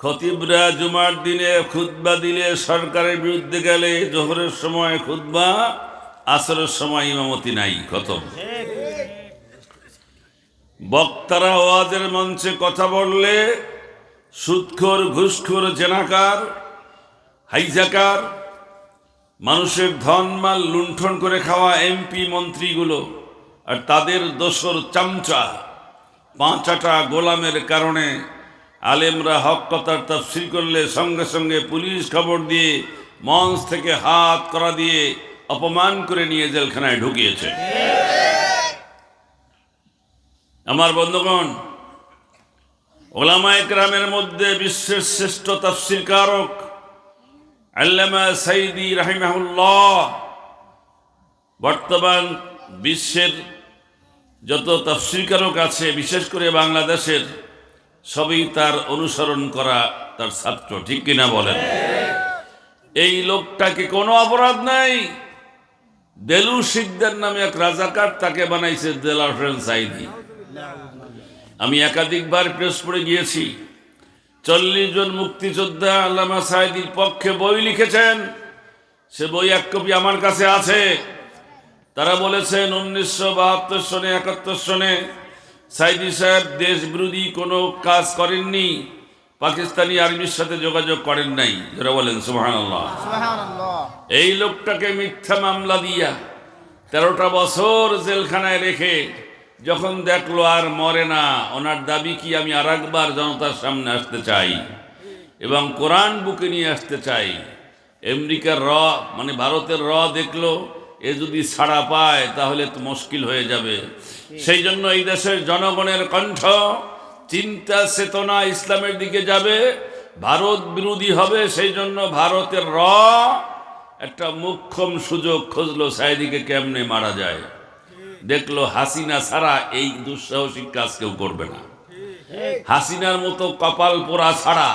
খতিবরা জুমার দিনে, খুতবা দিলে সরকারের বিরুদ্ধে গেলে জোহরের সময় খুতবা, আসরের সময় ইমামতি নাই, খতম। বক্তারা ওয়াজের মঞ্চে কথা বললে সুৎখোর, ঘুষখোর, জেনাকার, হাইজাকার, মানুষের ধনমাল লুণ্ঠন করে খাওয়া এমপি মন্ত্রীগুলো আর তাদের দোসর চামচা পাঁচাটা গোলামের কারণে আলেমরা হক কথার তফসিল করলে সঙ্গে সঙ্গে পুলিশ খবর দিয়ে মঞ্চ থেকে হাত করা দিয়ে অপমান করে নিয়ে জেলখানায় ঢুকিয়েছে। আমার বন্ধুগণ ওলামা একরামের মধ্যে বিশ্বের শ্রেষ্ঠ তফসিল কারক আল্লামা সাইদি রাহিমাহুল্লাহ বর্তমান বিশ্বের যত তফসিলকারক আছে, বিশেষ করে বাংলাদেশের সবই তার অনুসরণ করা তার ছাত্র, ঠিক কিনা বলেন? এই লোকটাকে কোনো অপরাধ নাই। দেলু শিকদার নামে এক রাজাকার তাকে বানাইছে দেলার হোসেন সাইদি আমি একাধিকবার প্রেস পড়ে গিয়েছি। চল্লিশ জন মুক্তিযোদ্ধা আল্লামা সাইদির পক্ষে বই লিখেছেন। সে বই এক কপি আমার কাছে আছে। তারা বলেছেন, উনিশশো বাহাত্তর সনে, একাত্তর সনে সাইদি সাহেব দেশ বিরোধী কোনো কাজ করেননি পাকিস্তানি আর্মির সাথে যোগাযোগ করেন নাই। যারা বলেন সুহান এই লোকটাকে মিথ্যা মামলা দিয়া তেরোটা বছর জেলখানায় রেখে যখন দেখল আর মরে না ওনার দাবি কি আমি আর একবার জনতার সামনে আসতে চাই এবং কোরআন বুকে নিয়ে আসতে চাই? আমেরিকার র মানে ভারতের র দেখল এ যদি ছাড়া পায়, তাহলে তো মুশকিল হয়ে যাবে। সেই জন্য এই দেশের জনগণের কণ্ঠ চিন্তা চেতনা ইসলামের দিকে যাবে, ভারত বিরোধী হবে, সেই জন্য ভারতের র একটা মুখ্যম সুযোগ খুঁজলো সাইদিকে কেমনে মারা যায়। দেখল হাসিনা ছাড়া এই দুঃসাহসিক কাজ কেউ করবে না। হাসিনার মতো কপাল পোড়া ছাড়া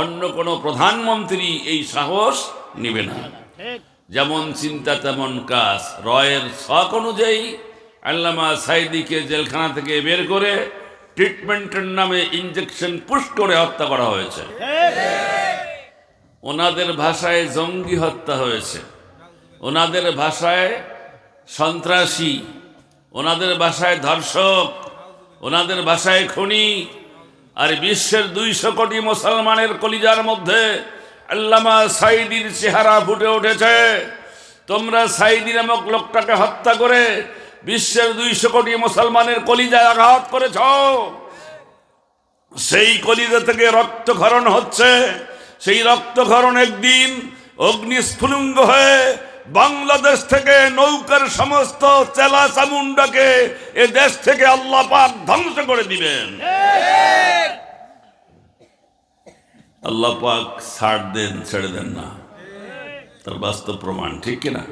অন্য কোনো প্রধানমন্ত্রী এই সাহস নেবে না। যেমন চিন্তা, তেমন কাজ। রয়ের শখ অনুযায়ী আল্লামা সাইদিকে জেলখানা থেকে বের করে ট্রিটমেন্টের নামে ইঞ্জেকশন পুশ করে হত্যা করা হয়েছে। ওনাদের ভাষায় জঙ্গি হত্যা হয়েছে। ওনাদের ভাষায় সন্ত্রাসী। ওনাদের ভাষায় ধর্ষক। ওনাদের ভাষায় খনি। আর বিশ্বের দুইশো কোটি মুসলমানের কলিজার মধ্যে আল্লামা সাইদির চেহারা ফুটে উঠেছে। তোমরা সাইদি নামক লোকটাকে হত্যা করে বিশ্বের দুইশো কোটি মুসলমানের কলিজায় আঘাত করেছ। সেই কলিজা থেকে রক্তক্ষরণ হচ্ছে। সেই রক্তক্ষরণ একদিন অগ্নিস্ফুলিঙ্গ হয়ে বাংলাদেশ থেকে নৌকার সমস্ত চেলা চামুন্ডাকে এ দেশ থেকে আল্লাহ পাক ধ্বংস করে দিবেন। আল্লাহ পাক ছাড় দেন ছেড়ে দেন না। তার বাস্তব প্রমাণ ঠিক কিনা?